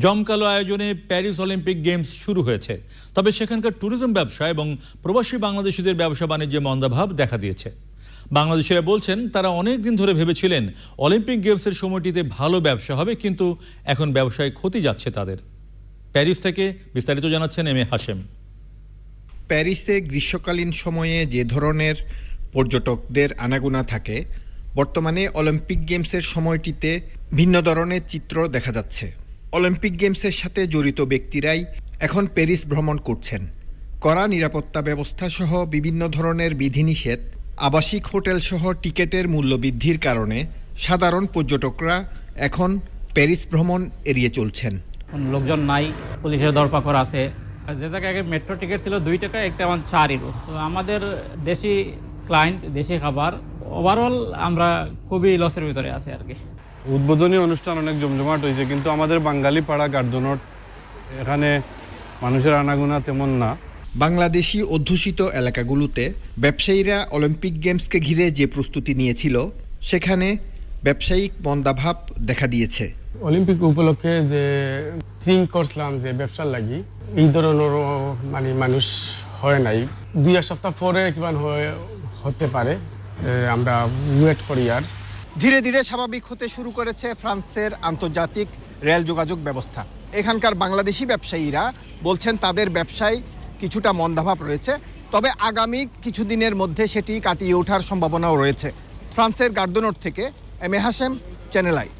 জমকালো আয়োজনে Paris Olympic games শুরু হয়েছে। তবে সেখানকার ট্যুরিজম ব্যবসা এবং প্রবাসী বাংলাদেশিদের ব্যবসা বাণিজ্যে মন্দাভাব দেখা দিয়েছে। বাংলাদেশিরা বলছেন, তারা অনেক দিন ধরে ভেবেছিলেন অলিম্পিক গেমসের সময়টিতে ভালো ব্যবসা হবে, কিন্তু এখন ব্যবসায় ক্ষতি যাচ্ছে তাদের। প্যারিস থেকে বিস্তারিত জানাচ্ছেন এম এ হাশেম। প্যারিসে গ্রীষ্মকালীন সময়ে যে ধরনের পর্যটকদের আনাগোনা থাকে, বর্তমানে অলিম্পিক গেমসের সময়টিতে ভিন্ন ধরনের চিত্র দেখা যাচ্ছে। অলিম্পিক গেমসের সাথে জড়িত ব্যক্তিরাই এখন প্যারিস ভ্রমণ করছেন। কড়া নিরাপত্তা ব্যবস্থা সহ বিভিন্ন ধরনের বিধিনিষেধ, আবাসিক হোটেল সহ টিকেটের মূল্য বৃদ্ধির কারণে সাধারণ পর্যটকরা এখন প্যারিস ভ্রমণ এড়িয়ে চলছেন। লোকজন নাই, পুলিশের দরপাকড় আছে। যে জায়গায় আগে মেট্রো টিকিট ছিল, দুই টাকা একটা আমার চার ইউরো তো আমাদের দেশি ক্লায়েন্ট দেশি খাবার ওভারঅল আমরা খুবই লসের ভিতরে আছি আর কি। উদ্বোধনী অনুষ্ঠান অনেক জমজমাট হয়েছে কিন্তু আমাদের বাঙালি পাড়া গার্ডনট এখানে মানুষের আনাগোনা তেমন না। বাংলাদেশি অধ্যুষিত এলাকাগুলোতে ব্যবসায়ীরা অলিম্পিক গেমসকে ঘিরে যে প্রস্তুতি নিয়েছিল সেখানে ব্যবসায়িক মন্দাভাব দেখা দিয়েছে। অলিম্পিক উপলক্ষে যে থিঙ্ক করছিলাম যে ব্যবসার লাগি এই ধরনের মানে মানুষ হয় নাই। দুই এক সপ্তাহ পরে কিমান হয়- হতে পারে আমরা ওয়েট করি আর। ধীরে ধীরে স্বাভাবিক হতে শুরু করেছে ফ্রান্সের আন্তর্জাতিক রেল যোগাযোগ ব্যবস্থা। এখানকার বাংলাদেশি ব্যবসায়ীরা বলছেন তাদের ব্যবসায় কিছুটা মন্দাভাব রয়েছে, তবে আগামী কিছুদিনের মধ্যে সেটি কাটিয়ে ওঠার সম্ভাবনাও রয়েছে। ফ্রান্সের গার্ডনোট থেকে M A Hashem channel I.